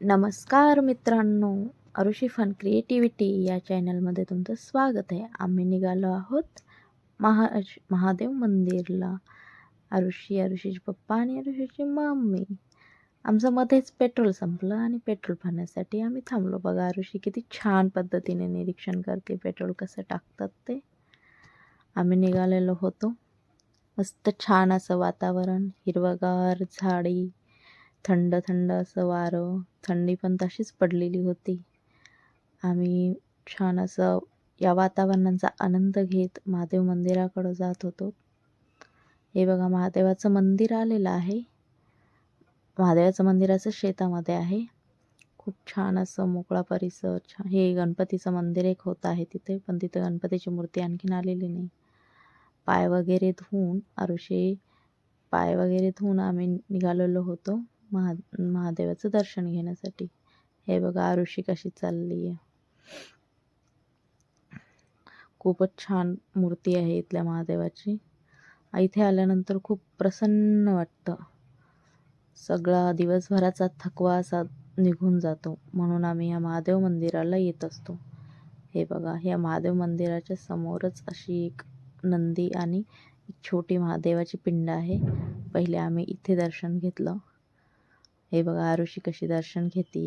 नमस्कार मित्रांनो अरुषी fun creativity या चॅनलमध्ये तुमचं स्वागत आहे. आम्ही निघालो आहोत महा महादेव मंदिरला. अरुषी अरुषीचे पप्पा आणि अरुषीची मम्मी. आमचं मध्येच पेट्रोल संपलं आणि पेट्रोल भरण्यासाठी आम्ही थांबलो. बघा अरुषी किती छान पद्धतीने निरीक्षण करते पेट्रोल कसं टाकतात ते. आम्ही निघालेलो होतो. मस्त छान असं वातावरण हिरवगार झाडी थंड थंड असं वारं. थंडी पण तशीच पडलेली होती. आम्ही छान असं या वातावरणाचा आनंद घेत महादेव मंदिराकडं जात होतो. हे बघा महादेवाचं मंदिर आलेलं आहे. महादेवाचं मंदिराचं शेतामध्ये आहे. खूप छान असं मोकळा परिसर छान. हे गणपतीचं मंदिर एक होतं आहे तिथे पण तिथे गणपतीची मूर्ती आणखीन आलेली नाही. पाय वगैरे धुवून आरुषे पाय वगैरे धुवून आम्ही निघालेलो होतो. महा महादेवाचं दर्शन घेण्यासाठी. हे बघा आरुषी कशी चालली आहे खूपच छान मूर्ती आहे इथल्या महादेवाची. इथे आल्यानंतर खूप प्रसन्न वाटतं. सगळा दिवसभराचा थकवा असा निघून जातो. म्हणून आम्ही या महादेव मंदिराला येत असतो. हे बघा ह्या महादेव मंदिराच्या समोरच अशी एक नंदी आणि एक छोटी महादेवाची पिंड आहे. पहिले आम्ही इथे दर्शन घेतलं. हे बघा आरुषी कशी दर्शन घेते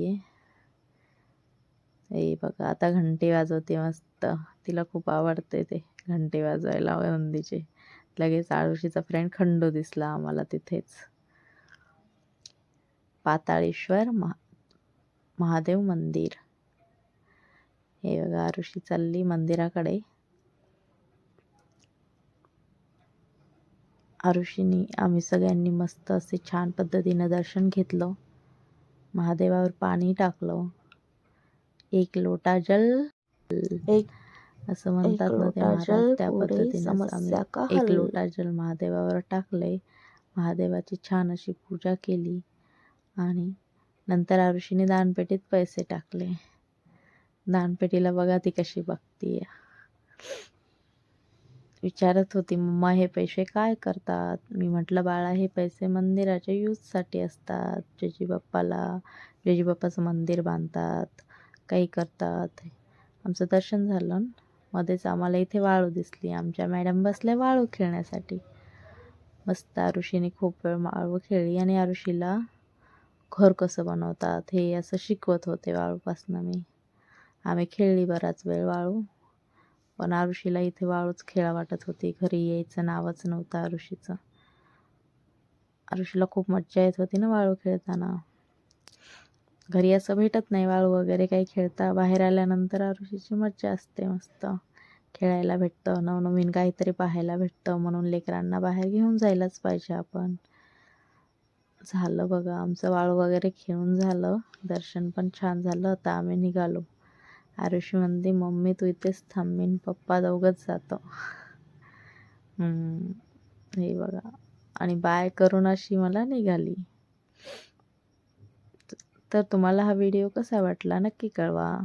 हे बघा आता घंटे वाजवते मस्त. तिला खूप आवडते ते घंटे वाजवायला नंदीचे. लगेच आरुषीचा फ्रेंड खंडू दिसला आम्हाला तिथेच. पाताळेश्वर महा महादेव मंदिर. हे बघा आरुषी चालली मंदिराकडे. आरुषीनी आम्ही सगळ्यांनी मस्त असे छान पद्धतीनं दर्शन घेतलं. महादेवावर पाणी टाकलं. एक लोटा जल एक असं म्हणतात ना ते महाराज त्या पद्धतीनं आम्ही एक. लोटा जल महादेवावर टाकले महादेवाची छान अशी पूजा केली आणि नंतर आरुषीने दानपेटीत पैसे टाकले. दानपेटीला बघा ती कशी बघतीये. विचारत होती मम्मा हे पैसे काय करतात? मी म्हटलं बाळा हे पैसे मंदिराच्या यूजसाठी असतात. जेजी बाप्पाला जेजी बाप्पाचं मंदिर बांधतात काही करतात. आमचं दर्शन झालं. मध्येच आम्हाला इथे वाळू दिसली. आमच्या मॅडम बसल्या वाळू खेळण्यासाठी. मस्त आरुषीने खूप वेळ वाळू खेळली आणि आरुषीला घर कसं बनवतात हे असं शिकवत होते वाळूपासनं मी. आम्ही खेळली बराच वेळ वाळू. पण आरुषीला इथे वाळूच खेळा वाटत होती. घरी यायचं नावच नव्हतं आरुषीचं. आरुषीला खूप मज्जा येत होती ना वाळू खेळताना. घरी असं भेटत नाही वाळू वगैरे काही खेळता. बाहेर आल्यानंतर आरुषीची मज्जा असते मस्त. खेळायला भेटतं नवनवीन काहीतरी पाहायला भेटतं म्हणून लेकरांना बाहेर घेऊन जायलाच पाहिजे आपण. झालं बघा आमचं वाळू वगैरे खेळून झालं. दर्शन पण छान झालं. आता आम्ही निघालो. आरुषी म्हणते मम्मी तू इथेच थांबीन पप्पा दोघंच जातो. हम्म, हे बघा. आणि बाय करून अशी मला निघाली. तर तुम्हाला हा व्हिडिओ कसा वाटला? नक्की कळवा.